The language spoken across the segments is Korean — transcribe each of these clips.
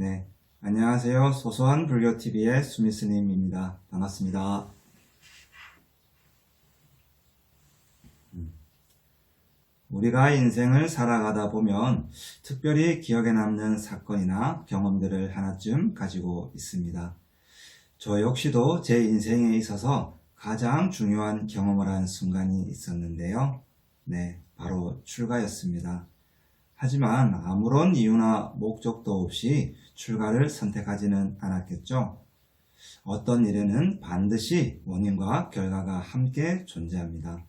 네, 안녕하세요. 소소한 불교TV의 수미스님입니다. 반갑습니다. 음. 우리가 인생을 살아가다 보면 특별히 기억에 남는 사건이나 경험들을 하나쯤 가지고 있습니다. 저 역시도 제 인생에 있어서 가장 중요한 경험을 한 순간이 있었는데요. 네, 바로 출가였습니다. 하지만 아무런 이유나 목적도 없이 출가를 선택하지는 않았겠죠. 어떤 일에는 반드시 원인과 결과가 함께 존재합니다.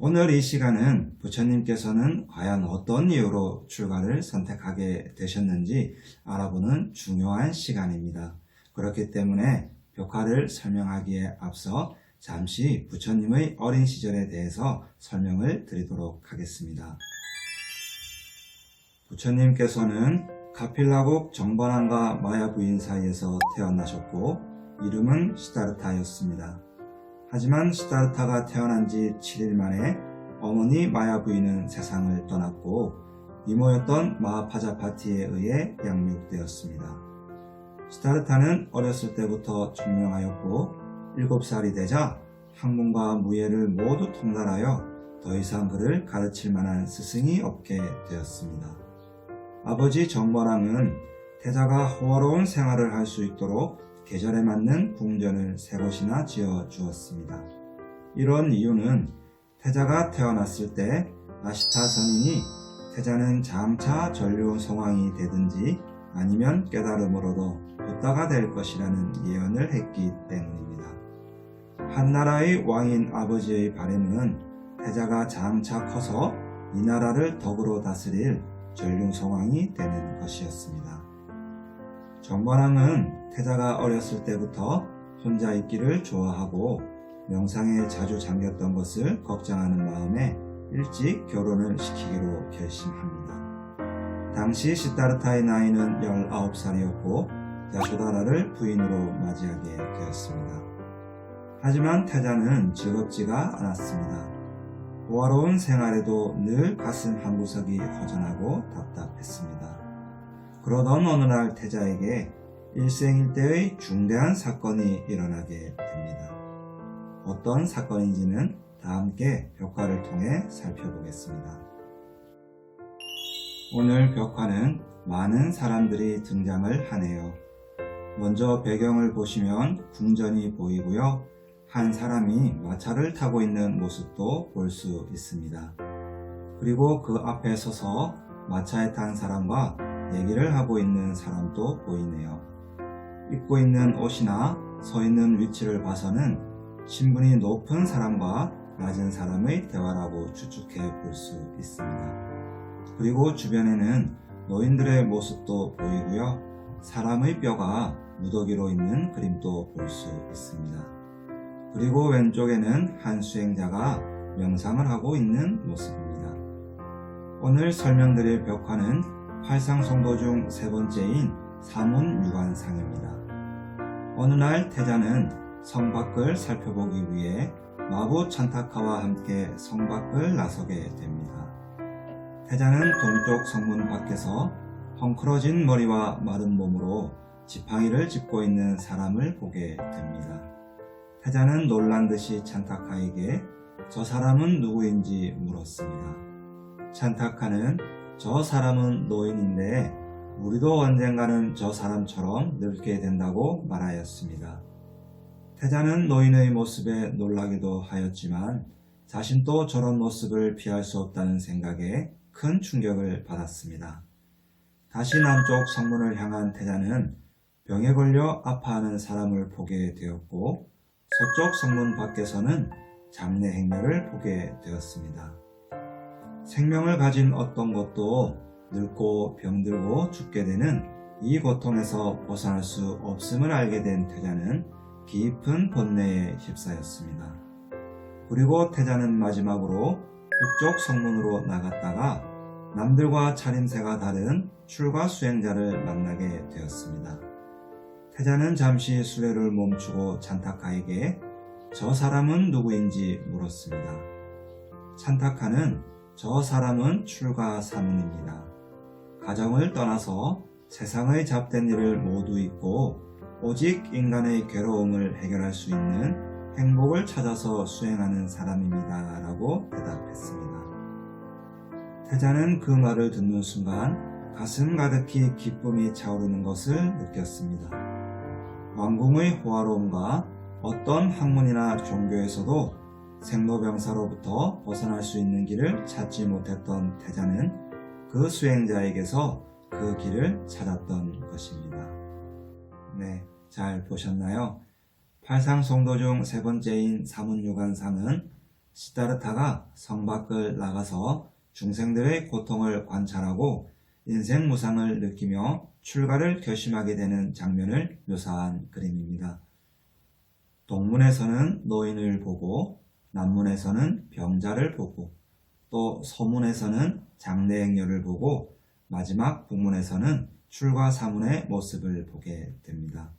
오늘 이 시간은 부처님께서는 과연 어떤 이유로 출가를 선택하게 되셨는지 알아보는 중요한 시간입니다. 그렇기 때문에 벽화를 설명하기에 앞서 잠시 부처님의 어린 시절에 대해서 설명을 드리도록 하겠습니다. 부처님께서는 가필라국 정번왕과 마야 부인 사이에서 태어나셨고 이름은 시다르타였습니다. 하지만 시다르타가 태어난 지 7일 만에 어머니 마야 부인은 세상을 떠났고 이모였던 마하파자파티에 의해 양육되었습니다. 시다르타는 어렸을 때부터 청명하였고 7살이 되자 학문과 무예를 모두 통달하여 더 이상 그를 가르칠 만한 스승이 없게 되었습니다. 아버지 정번왕은 태자가 호화로운 생활을 할 수 있도록 계절에 맞는 궁전을 세 곳이나 지어 주었습니다. 이런 이유는 태자가 태어났을 때 아시타 선인이 태자는 장차 전류 성왕이 되든지 아니면 깨달음으로도 부다가 될 것이라는 예언을 했기 때문입니다. 한나라의 왕인 아버지의 바램은 태자가 장차 커서 이 나라를 덕으로 다스릴 전륜성왕이 되는 것이었습니다. 정관왕은 태자가 어렸을 때부터 혼자 있기를 좋아하고 명상에 자주 잠겼던 것을 걱정하는 마음에 일찍 결혼을 시키기로 결심합니다. 당시 시다르타의 나이는 19살이었고 야소다라를 부인으로 맞이하게 되었습니다. 하지만 태자는 즐겁지가 않았습니다. 호화로운 생활에도 늘 가슴 한 구석이 허전하고 답답했습니다. 그러던 어느 날 태자에게 일생일대의 중대한 사건이 일어나게 됩니다. 어떤 사건인지는 다 함께 벽화를 통해 살펴보겠습니다. 오늘 벽화는 많은 사람들이 등장을 하네요. 먼저 배경을 보시면 궁전이 보이고요. 한 사람이 마차를 타고 있는 모습도 볼 수 있습니다. 그리고 그 앞에 서서 마차에 탄 사람과 얘기를 하고 있는 사람도 보이네요. 입고 있는 옷이나 서 있는 위치를 봐서는 신분이 높은 사람과 낮은 사람의 대화라고 추측해 볼 수 있습니다. 그리고 주변에는 노인들의 모습도 보이고요. 사람의 뼈가 무더기로 있는 그림도 볼 수 있습니다. 그리고 왼쪽에는 한 수행자가 명상을 하고 있는 모습입니다. 오늘 설명드릴 벽화는 활상성도 중 세 번째인 사문 유관상입니다. 어느 날 태자는 성 밖을 살펴보기 위해 마부 찬타카와 함께 성 밖을 나서게 됩니다. 태자는 동쪽 성문 밖에서 헝클어진 머리와 마른 몸으로 지팡이를 짚고 있는 사람을 보게 됩니다. 태자는 놀란 듯이 찬타카에게 저 사람은 누구인지 물었습니다. 찬타카는 저 사람은 노인인데 우리도 언젠가는 저 사람처럼 늙게 된다고 말하였습니다. 태자는 노인의 모습에 놀라기도 하였지만 자신도 저런 모습을 피할 수 없다는 생각에 큰 충격을 받았습니다. 다시 남쪽 성문을 향한 태자는 병에 걸려 아파하는 사람을 보게 되었고 서쪽 성문 밖에서는 잡내 행렬을 보게 되었습니다. 생명을 가진 어떤 것도 늙고 병들고 죽게 되는 이 고통에서 벗어날 수 없음을 알게 된 태자는 깊은 번뇌에 휩싸였습니다. 그리고 태자는 마지막으로 북쪽 성문으로 나갔다가 남들과 차림새가 다른 출가 수행자를 만나게 되었습니다. 태자는 잠시 수레를 멈추고 찬타카에게 저 사람은 누구인지 물었습니다. 찬타카는 저 사람은 출가 사문입니다. 가정을 떠나서 세상의 잡된 일을 모두 잊고 오직 인간의 괴로움을 해결할 수 있는 행복을 찾아서 수행하는 사람입니다. 라고 대답했습니다. 태자는 그 말을 듣는 순간 가슴 가득히 기쁨이 차오르는 것을 느꼈습니다. 왕궁의 호화로움과 어떤 학문이나 종교에서도 생로병사로부터 벗어날 수 있는 길을 찾지 못했던 태자는 그 수행자에게서 그 길을 찾았던 것입니다. 네, 잘 보셨나요? 팔상송도 중 세 번째인 사문유관상은 시다르타가 성 밖을 나가서 중생들의 고통을 관찰하고 인생 무상을 느끼며 출가를 결심하게 되는 장면을 묘사한 그림입니다. 동문에서는 노인을 보고 남문에서는 병자를 보고 또 서문에서는 장례행렬을 보고 마지막 북문에서는 출가 사문의 모습을 보게 됩니다.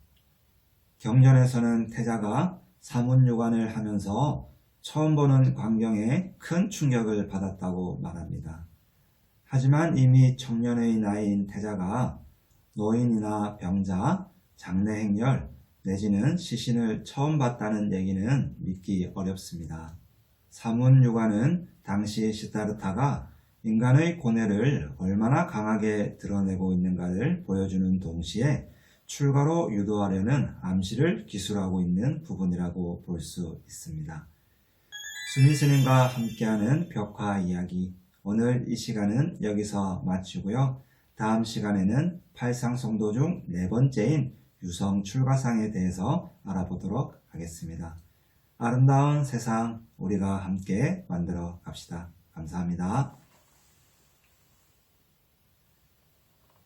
경전에서는 태자가 사문유관을 하면서 처음 보는 광경에 큰 충격을 받았다고 말합니다. 하지만 이미 청년의 나이인 태자가 노인이나 병자, 장례 행렬 내지는 시신을 처음 봤다는 얘기는 믿기 어렵습니다. 사문유관은 당시 시다르타가 인간의 고뇌를 얼마나 강하게 드러내고 있는가를 보여주는 동시에 출가로 유도하려는 암시를 기술하고 있는 부분이라고 볼 수 있습니다. 수미 스님과 함께하는 벽화 이야기 오늘 이 시간은 여기서 마치고요. 다음 시간에는 팔상성도 중 네 번째인 유성 출가상에 대해서 알아보도록 하겠습니다. 아름다운 세상 우리가 함께 만들어 갑시다. 감사합니다.